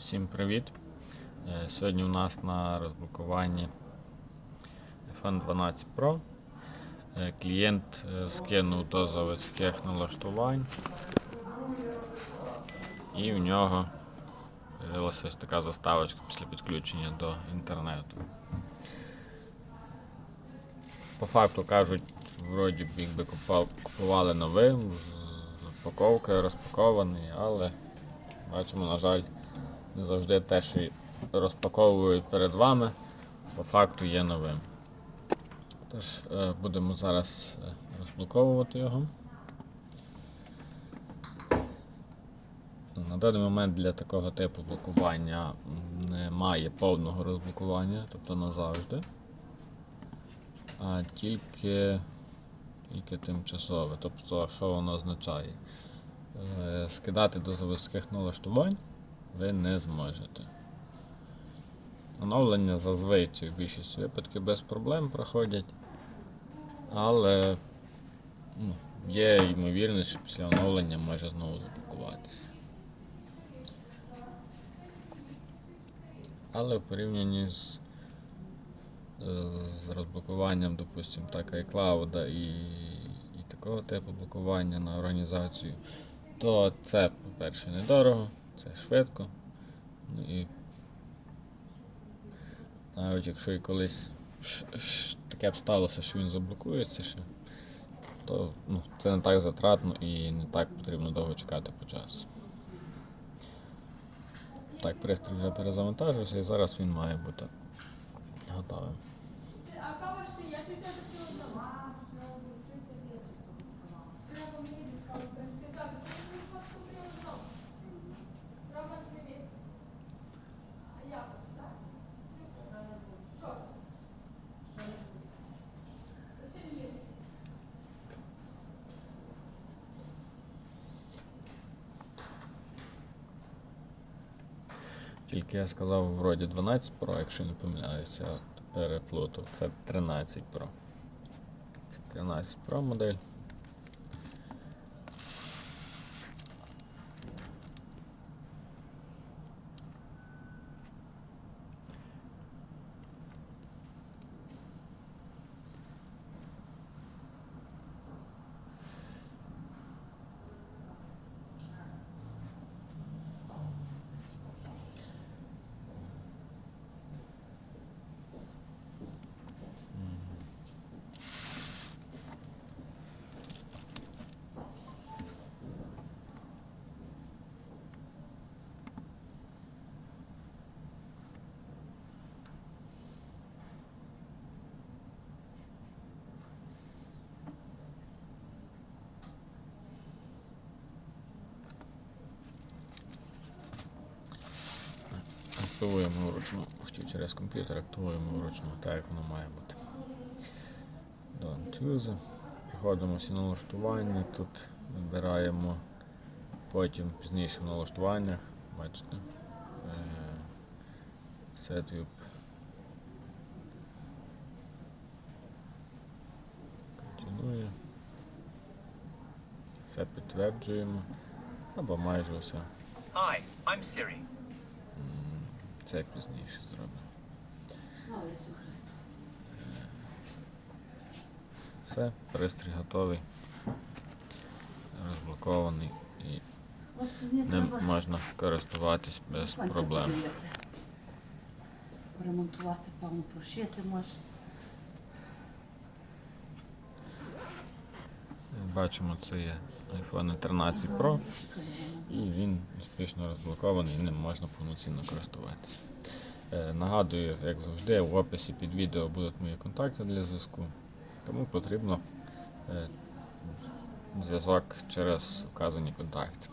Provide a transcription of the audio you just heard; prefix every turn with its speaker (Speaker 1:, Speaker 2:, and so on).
Speaker 1: Всім привіт! Е, Сьогодні у нас на розблокуванні iPhone 12 Pro. Е, Клієнт е, скинув до заводських налаштувань і в нього з'явилася ось така заставочка після підключення до інтернету. По факту кажуть, вроді б якби купували новим, з упаковкою розпакований, але бачимо, на жаль, завжди те, що розпаковують перед вами, по факту є новим. Тож, е, будемо зараз е, розблоковувати його. На даний момент для такого типу блокування немає повного розблокування, тобто назавжди, а тільки, тільки тимчасове. Тобто, що воно означає? Е, Скидати до заводських налаштувань ви не зможете. Оновлення зазвичай в більшості випадків без проблем проходять, але ну, є ймовірність, що після оновлення може знову заблокуватися. Але в порівнянні з, з розблокуванням, допустимо, так, iCloud і, і такого типу блокування на організацію, то це, по-перше, недорого, це швидко. Ну і навіть якщо і колись ш- ш- таке б сталося, що він заблокується ще, то ну, це не так затратно і не так потрібно довго чекати по часу. Так, пристрій вже перезавантажився і зараз він має бути готовим.
Speaker 2: А кава ще є, чи це таки одна? Треба мені дискали, в принципі, так, то я свій фотку не одну. Роман, привіт. А як, так? Що? Василь є.
Speaker 1: Тільки я сказав вроді 12 Pro, якщо не помиляюся, переплутав. Це 13 Pro. Це 13 Pro модель. Активуємо вручну. Хотів через комп'ютер, активуємо вручну, так як воно має бути. Don't use. Приходимо всі налаштування. Тут вибираємо потім пізніше в налаштуваннях. Бачите. е, Setup. Континує. Все підтверджуємо. Або майже все.
Speaker 3: Hi, I'm Siri.
Speaker 1: Це пізніше зробимо.
Speaker 4: Слава Ісусу Христу.
Speaker 1: Все, пристрій готовий, розблокований і ним можна користуватись без проблем.
Speaker 4: подивити. Поремонтувати, певно, прошити може.
Speaker 1: Бачимо, це є iPhone 13 Pro і він успішно розблокований, ним можна повноцінно користуватися. Е, Нагадую, як завжди, в описі під відео будуть мої контакти для зв'язку. Кому потрібно е, зв'язок через вказані контакти.